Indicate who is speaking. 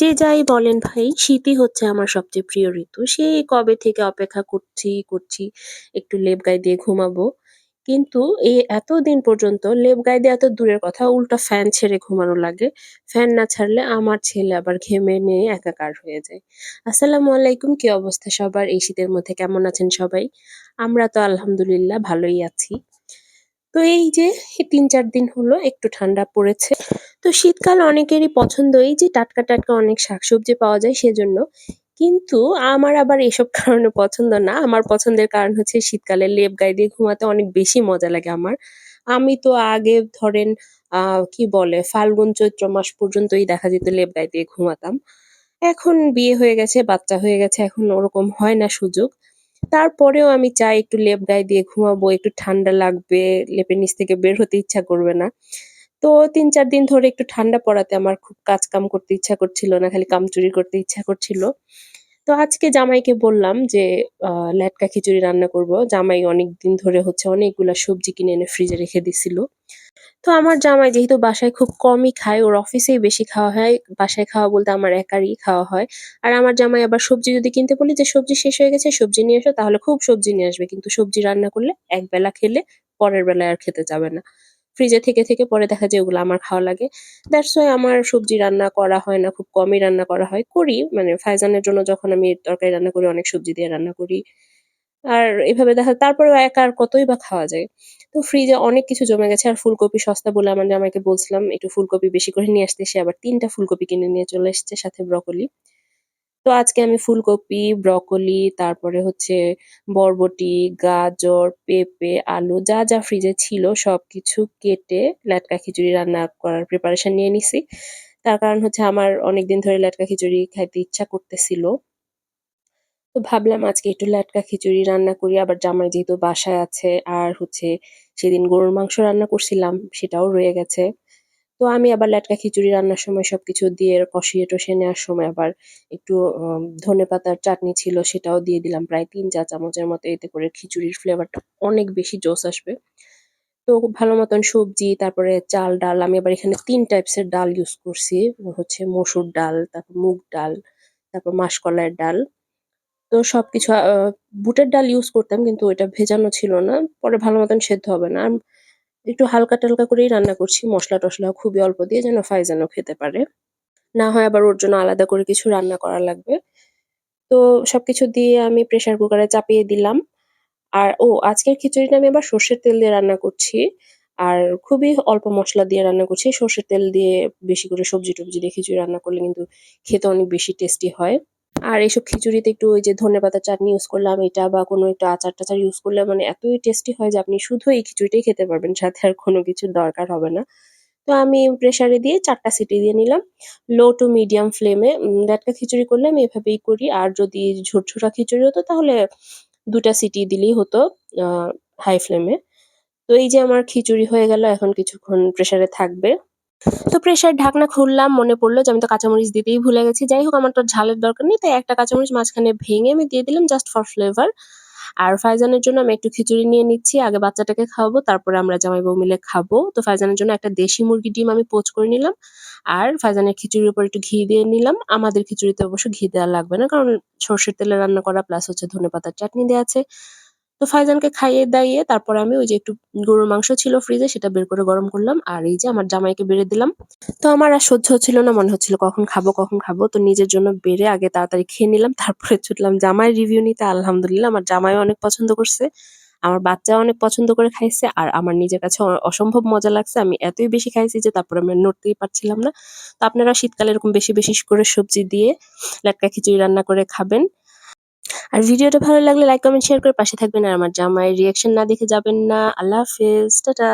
Speaker 1: যে যাই বলেন ভাই শীতই হচ্ছে আমার সবচেয়ে প্রিয় ঋতু। সেই কবে থেকে অপেক্ষা করছি, করছি একটু লেপ গায়ে দিয়ে ঘুমাবো। কিন্তু এই এতদিন পর্যন্ত লেপ গায়ে দেওয়া তো দূরের কথা উল্টা ফ্যান ছেড়ে ঘুমানো লাগে। ফ্যান না ছাড়লে আমার ছেলে আবার ঘেমে নিয়ে একাকার হয়ে যায়। আসসালামু আলাইকুম কি অবস্থা সবার এই শীতের মধ্যে কেমন আছেন সবাই? আমরা তো আলহামদুলিল্লাহ ভালোই আছি। তো এই যে ৩-৪ দিন হলো একটু ঠান্ডা পড়েছে। তো শীতকাল অনেকেরই পছন্দ এই যে টাটকা, টাটকা অনেক শাকসবজি পাওয়া যায় সেজন্য। কিন্তু আমার আবার এসব কারণে পছন্দ না। আমার পছন্দের কারণ হচ্ছে শীতকালে লেপ গায়ে দিয়ে ঘুমাতে অনেক বেশি মজা লাগে আমার। আমি তো আগে ধরেন কি বলে ফাল্গুন, চৈত্র মাস পর্যন্তই দেখা যেত লেপ গায়ে দিয়ে ঘুমাতাম। এখন বিয়ে হয়ে গেছে, বাচ্চা হয়ে গেছে এখন ওরকম হয় না সুযোগ। তারপরেও আমি চাই একটু লেপ গায়ে দিয়ে ঘুমাবো, একটু ঠান্ডা লাগবে, লেপের নিচ থেকে বের হতে ইচ্ছা করবে না। তো ৩-৪ দিন ধরে একটু ঠান্ডা পড়াতে আমার খুব কাজ-কাম করতে ইচ্ছা করছিল না, খালি কামচুরি করতে ইচ্ছা করছিল। তো আজকে জামাইকে বললাম যে ল্যাটকা খিচুড়ি রান্না করব। জামাই অনেকদিন ধরে হচ্ছে অনেকগুলা সবজি কিনে এনে ফ্রিজে রেখে দিছিল। তো আমার জামাই যেহেতু বাসায় খুব কমই খায়, ওর অফিসেই বেশি খাওয়া হয়। বাসায় খাওয়া বলতে আমার একারই খাওয়া হয়। আর আমার জামাই আবার সবজি যদি কিনতে বলি যে সবজি শেষ হয়ে গেছে সবজি নিয়ে এসো তাহলে খুব সবজি নিয়ে আসবে। কিন্তু সবজি রান্না করলে একবেলা খেলে পরের বেলায় আর খেতে যাবে না। ফ্রিজে থেকে, থেকে পরে দেখা যায় ওগুলো আমার খাওয়া লাগে। দ্যাটস ওয়াই আমার সবজি রান্না করা হয় না, খুব কমই রান্না করা হয়। করি মানে ফাইজানের জন্য যখন আমি তরকারি রান্না করি অনেক সবজি দিয়ে রান্না করি। আর এভাবে দেখা তারপরেও একা আর কতই বা খাওয়া যায়। তো ফ্রিজে অনেক কিছু জমে গেছে আর ফুলকপি সস্তা বলে আমার জামাইকে বলছিলাম একটু ফুলকপি বেশি করে নিয়ে আসতে, সে আবার তিনটা ফুলকপি কিনে নিয়ে চলে এসেছে সাথে ব্রকলি। তো আজকে আমি ফুলকপি, ব্রকলি তারপরে হচ্ছে বরবটি, গাজর, পেঁপে, আলু যা, যা ফ্রিজে ছিল সবকিছু কেটে ল্যাটকা খিচুড়ি রান্না করার প্রিপারেশন নিয়ে নিছি। তার কারণ হচ্ছে আমার অনেকদিন ধরে ল্যাটকা খিচুড়ি খাইতে ইচ্ছা করতেছিল। তো ভাবলাম আজকে একটু ল্যাটকা খিচুড়ি রান্না করি। আবার জামাই যেহেতু বাসায় আছে আর হচ্ছে সেদিন গরুর মাংস রান্না করছিলাম সেটাও রয়ে গেছে। তো আমি আবার ল্যাটকা খিচুড়ি রান্নার সময় সবকিছু দিয়ে কষিয়ে-টষিয়ে নেওয়ার সময় আবার একটু আম ধনেপাতার চাটনি ছিল সেটাও দিয়ে দিলাম প্রায় তিন চা চামচের মতো। এতে করে খিচুড়ির ফ্লেভারটা অনেক বেশি জোস আসবে। তো ভালো মতন সবজি তারপরে চাল, ডাল আমি আবার এখানে তিন টাইপসের ডাল ইউজ করছি। হচ্ছে মসুর ডাল, তারপর মুগ ডাল, তারপর মাসকলাইয়ের ডাল। তো সবকিছু আ বুটের ডাল ইউজ করতাম কিন্তু ওইটা ভেজানো ছিল না। পরে ভালো মতন সেদ্ধ হবে না। একটু হালকা-টালকা করেই রান্না করছি। মশলা টসলা খুবই অল্প দিয়ে যেন ফাইজানও খেতে পারে। না হয় আবার ওর জন্য আলাদা করে কিছু রান্না করা লাগবে। তো সবকিছু দিয়ে আমি প্রেশার কুকারে চাপিয়ে দিলাম। আর, ও, আজকের খিচুড়িটা আমি আবার সর্ষের তেল দিয়ে রান্না করছি। আর খুবই অল্প মসলা দিয়ে রান্না করছি। সর্ষের তেল দিয়ে বেশি করে সবজি-টবজি দিয়ে খিচুড়ি রান্না করলে কিন্তু খেতে অনেক বেশি টেস্টি হয়। আর এইসব খিচুড়িতে একটু ওই যে ধনে ধনেপাতার চাটনি ইউজ করলাম, এটা বা কোনো একটু আচার-টাচার ইউজ করলে মানে এতই টেস্টি হয় যে আপনি শুধু এই খিচুড়িটাই খেতে পারবেন। সাথে আর কোনো কিছুর দরকার হবে না। তো আমি প্রেশারে দিয়ে চারটা সিটি দিয়ে নিলাম। লো টু মিডিয়াম ফ্লেমে ল্যাটকা খিচুড়ি করলে আমি এভাবেই করি। আর যদি ঝুরঝুরা খিচুড়ি হতো তাহলে দুটা সিটি দিলেই হতো হাই ফ্লেমে। তো এই যে আমার খিচুড়ি হয়ে গেল, এখন কিছুক্ষণ প্রেশারে থাকবে। তো প্রেশার ঢাকনা খুললাম, মনে পড়ল যে আমি তো কাঁচামরিচ দিতেই ভুলে গেছি। যাই হোক, আমার তো ঝালের দরকার নেই, তাই একটা কাঁচামরিচ মাঝখানে ভেঙে আমি দিয়ে দিলাম জাস্ট ফর ফ্লেভার। আর ফাইজানের জন্য আমি একটু খিচুড়ি নিয়ে নিচ্ছি। আগে বাচ্চাটাকে খাওয়াবো, তারপরে আমরা জামাই-বউ মিলে খাব। তো ফাইজানের জন্য একটা দেশি মুরগির ডিম আমি পোচ করে নিলাম। আর ফাইজানের খিচুড়ির উপর একটু ঘি দিয়ে নিলাম। আমাদের খিচুড়িতে অবশ্য ঘি দেওয়া লাগবে না, কারণ সর্ষের তেলে রান্না করা প্লাস হচ্ছে ধনেপাতার চাটনি দেওয়া আছে। তো ফাইজানকে খাইয়ে-দাইয়ে তারপরে আমি ওই যে একটু গরুর মাংস ছিল ফ্রিজে সেটা বের করে গরম করলাম। আর এই যে আমার জামাইকে বেড়ে দিলাম। তো আমার আর সহ্য হচ্ছিল না মনে হচ্ছিল কখন খাব, কখন খাব। তো নিজের জন্য বেড়ে আগে তাড়াতাড়ি খেয়ে নিলাম। তারপরে ছুটলাম জামাই রিভিউ নিতে। আলহামদুলিল্লাহ আমার জামাইও অনেক পছন্দ করছে। আমার বাচ্চাও অনেক পছন্দ করে খাইছে। আর আমার নিজের কাছে অসম্ভব মজা লাগছে। আমি এতই বেশি খাইছি যে তারপরে আমি নড়তেই পারছিলাম না। তো আপনারা শীতকালে এরকম বেশি, বেশি করে সবজি দিয়ে ল্যাটকা খিচুড়ি রান্না করে খাবেন। আর ভিডিওটা ভালো লাগলে লাইক, কমেন্ট, শেয়ার করে পাশে থাকবেন। আর আমার জামাই রিয়াকশন না দেখে যাবেন না। আল্লাহ হাফেজ। টাটা।